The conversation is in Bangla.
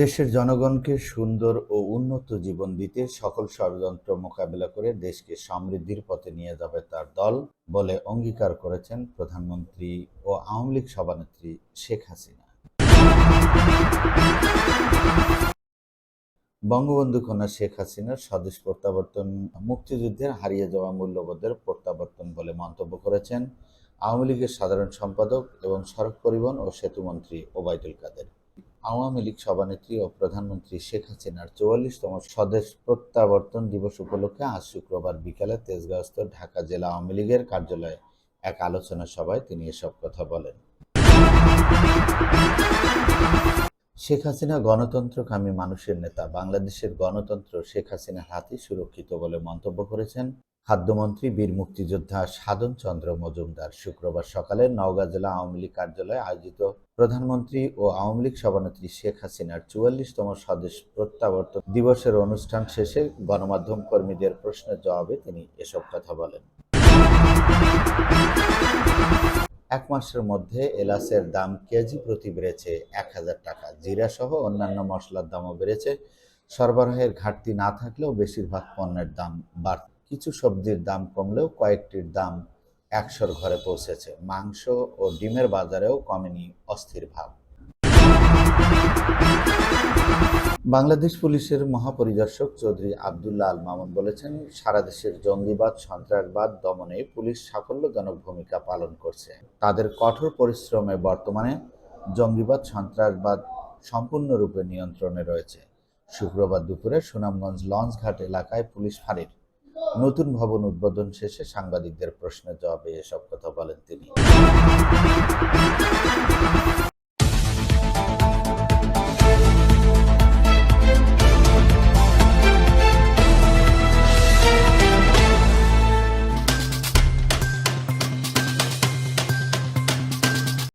দেশের জনগণকে সুন্দর ও উন্নত জীবন দিতে সকল ষড়যন্ত্র মোকাবিলা করে দেশকে সমৃদ্ধির পথে নিয়ে যাবে তার দল বলে অঙ্গীকার করেছেন প্রধানমন্ত্রী ও আওয়ামী লীগ সভানেত্রী শেখ হাসিনা। বঙ্গবন্ধু কন্যা শেখ হাসিনার স্বদেশ প্রত্যাবর্তন, মুক্তিযুদ্ধের হারিয়ে যাওয়া মূল্যবোধের প্রত্যাবর্তন বলে মন্তব্য করেছেন আওয়ামী লীগের সাধারণ সম্পাদক এবং সড়ক পরিবহন ও সেতুমন্ত্রী ওবায়দুল কাদের। আওয়ামী লীগ সভানেত্রী ও প্রধানমন্ত্রী শেখ হাসিনার চুয়াল্লিশতম স্বদেশ প্রত্যাবর্তন দিবস উপলক্ষে আজ শুক্রবার বিকালে তেজগাঁওস্থ ঢাকা জেলা আওয়ামী লীগের কার্যালয়ে এক আলোচনা সভায় তিনি এসব কথা বলেন। শেখ হাসিনা গণতন্ত্রকামী মানুষের নেতা। বাংলাদেশের গণতন্ত্র শেখ হাসিনার হাতে সুরক্ষিত বলে মন্তব্য করেছেন খাদ্যমন্ত্রী, বীর মুক্তিযোদ্ধা সাধন চন্দ্র মজুমদার। শুক্রবার সকালে নওগাঁ জেলা আওয়ামী লীগ কার্যালয়ে আয়োজিত প্রধানমন্ত্রী ও আওয়ামী লীগ সভানেত্রী শেখ হাসিনার চুয়াল্লিশতম স্বদেশ প্রত্যাবর্তন দিবসের অনুষ্ঠান শেষে গণমাধ্যম কর্মীদের প্রশ্নের জবাবে তিনি এসব কথা বলেন। এক মাসের মধ্যে এলাচের দাম কেজি প্রতি বেড়েছে এক হাজার টাকা। জিরা সহ অন্যান্য মশলার দামও বেড়েছে। সরবরাহের ঘাটতি না থাকলেও বেশিরভাগ পণ্যের দাম বাড়ছে। কিছু সবজির দাম কমলেও কয়েকটির দাম একশোর ঘরে পৌঁছেছে। মাংস ও ডিমের বাজারেও কমেনি অস্থির ভাব। বাংলাদেশ পুলিশের মহাপরিদর্শক চৌধুরী আবদুল্লাহ আল মামুন বলেছেন, সারা দেশের জঙ্গিবাদ, সন্ত্রাসবাদ দমনে পুলিশ সাফল্যজনক ভূমিকা পালন করছে। তাদের কঠোর পরিশ্রমে বর্তমানে জঙ্গিবাদ, সন্ত্রাসবাদ সম্পূর্ণরূপে নিয়ন্ত্রণে রয়েছে। শুক্রবার দুপুরে সুনামগঞ্জ লঞ্চঘাট এলাকায় পুলিশ ফাঁড়ির নতুন ভবন উদ্বোধন শেষে সাংবাদিকদের প্রশ্নের জবাবে এসব কথা বলেন তিনি।